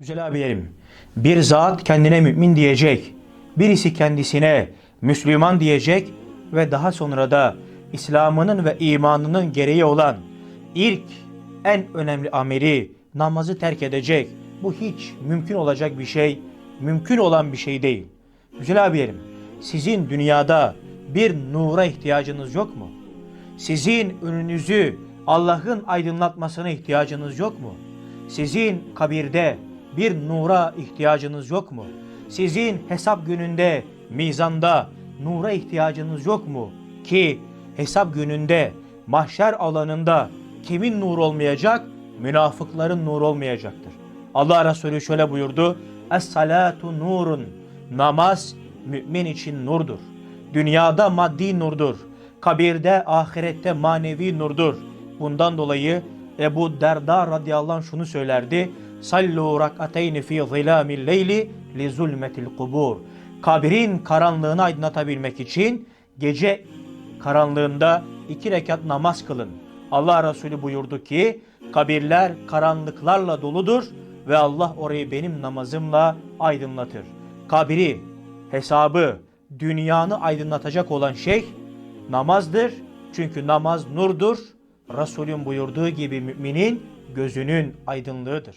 Güzel abilerim, bir zat kendine mümin diyecek, birisi kendisine Müslüman diyecek ve daha sonra da İslam'ının ve imanının gereği olan ilk en önemli ameli namazı terk edecek. Bu hiç mümkün olacak bir şey, mümkün olan bir şey değil. Güzel abilerim, sizin dünyada bir nura ihtiyacınız yok mu? Sizin önünüzü Allah'ın aydınlatmasına ihtiyacınız yok mu? Sizin kabirde bir nura ihtiyacınız yok mu? Sizin hesap gününde, mizanda nura ihtiyacınız yok mu? Ki hesap gününde, mahşer alanında kimin nur olmayacak? Münafıkların nur olmayacaktır. Allah Resulü şöyle buyurdu. Es-salatu nurun. Namaz mümin için nurdur. Dünyada maddi nurdur. Kabirde, ahirette manevi nurdur. Bundan dolayı Ebu Derda radıyallahu anh şunu söylerdi. Sallu rak'ateyni fi zilamil leyli li zulmetil kubur. Kabrin karanlığını aydınlatabilmek için gece karanlığında iki rekat namaz kılın. Allah Resulü buyurdu ki kabirler karanlıklarla doludur ve Allah orayı benim namazımla aydınlatır. Kabiri, hesabı, dünyanı aydınlatacak olan şey namazdır. Çünkü namaz nurdur. Resulün buyurduğu gibi müminin gözünün aydınlığıdır.